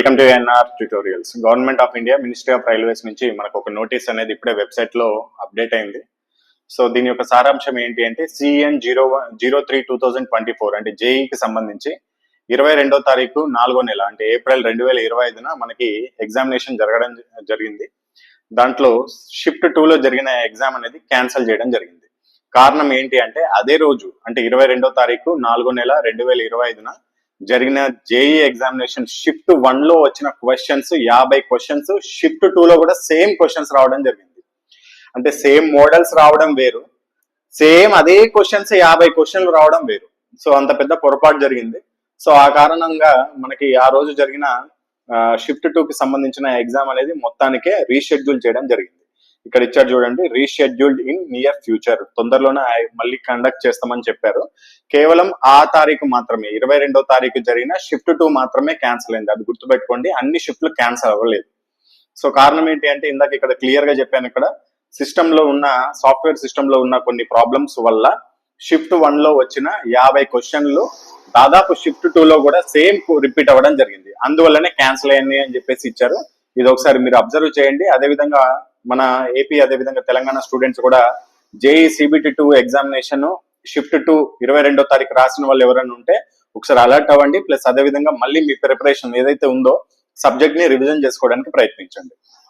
Welcome to NR tutorials government of India ministry of railways నుంచి మనకు ఒక notice అనేది ఇప్పుడే వెబ్సైట్లో అప్డేట్ అయింది. సో దీని యొక్క సారాంశం ఏంటి అంటే CN zero zero three two thousand twenty four అంటే జేఈకి సంబంధించి ఇరవై రెండో తారీఖు నాలుగో నెల అంటే ఏప్రిల్ రెండు వేల ఇరవై ఐదున మనకి ఎగ్జామినేషన్ జరగడం జరిగింది. దాంట్లో షిఫ్ట్ టూలో జరిగిన ఎగ్జామ్ అనేది క్యాన్సిల్ చేయడం జరిగింది. కారణం ఏంటి అంటే అదే రోజు అంటే ఇరవై రెండో తారీఖు నాలుగో నెల రెండు వేల ఇరవై ఐదున జరిగిన జేఈ ఎగ్జామినేషన్ షిఫ్ట్ వన్లో వచ్చిన క్వశ్చన్స్ యాభై క్వశ్చన్స్ షిఫ్ట్ టూ లో కూడా సేమ్ క్వశ్చన్స్ రావడం జరిగింది. అంటే సేమ్ మోడల్స్ రావడం వేరు. సేమ్ అదే క్వశ్చన్స్ యాభై క్వశ్చన్లు రావడం వేరు. సో అంత పెద్ద పొరపాటు జరిగింది. సో ఆ కారణంగా మనకి ఆ రోజు జరిగిన షిఫ్ట్ టూ కి సంబంధించిన ఎగ్జామ్ అనేది మొత్తానికే రీషెడ్యూల్ చేయడం జరిగింది. ఇక్కడ ఇచ్చారు చూడండి రీషెడ్యూల్డ్ ఇన్ నియర్ ఫ్యూచర్ తొందరలోనే మళ్ళీ కండక్ట్ చేస్తామని చెప్పారు. కేవలం ఆ తారీఖు మాత్రమే ఇరవై రెండో తారీఖు జరిగిన షిఫ్ట్ టూ మాత్రమే క్యాన్సిల్ అయింది. అది గుర్తుపెట్టుకోండి అన్ని షిఫ్ట్లు క్యాన్సిల్ అవ్వలేదు. సో కారణం ఏంటి అంటే ఇందాక ఇక్కడ క్లియర్గా చెప్పాను ఇక్కడ సిస్టమ్లో ఉన్న సాఫ్ట్వేర్ సిస్టమ్లో ఉన్న కొన్ని ప్రాబ్లమ్స్ వల్ల షిఫ్ట్ వన్లో వచ్చిన యాభై క్వశ్చన్లు దాదాపు షిఫ్ట్ టూ లో కూడా సేమ్ రిపీట్ అవ్వడం జరిగింది. అందువల్లనే క్యాన్సిల్ అయ్యింది అని చెప్పేసి ఇచ్చారు. ఇది ఒకసారి మీరు అబ్జర్వ్ చేయండి. అదే విధంగా మన ఏపీ అదే విధంగా తెలంగాణ స్టూడెంట్స్ కూడా JE CBT two examination shift two ఇరవై రెండో తారీఖు రాసిన వాళ్ళు ఎవరైనా ఉంటే ఒకసారి అలర్ట్ అవ్వండి. ప్లస్ అదే విధంగా మళ్ళీ మీ ప్రిపరేషన్ ఏదైతే ఉందో సబ్జెక్ట్ని రివిజన్ చేసుకోవడానికి ప్రయత్నించండి.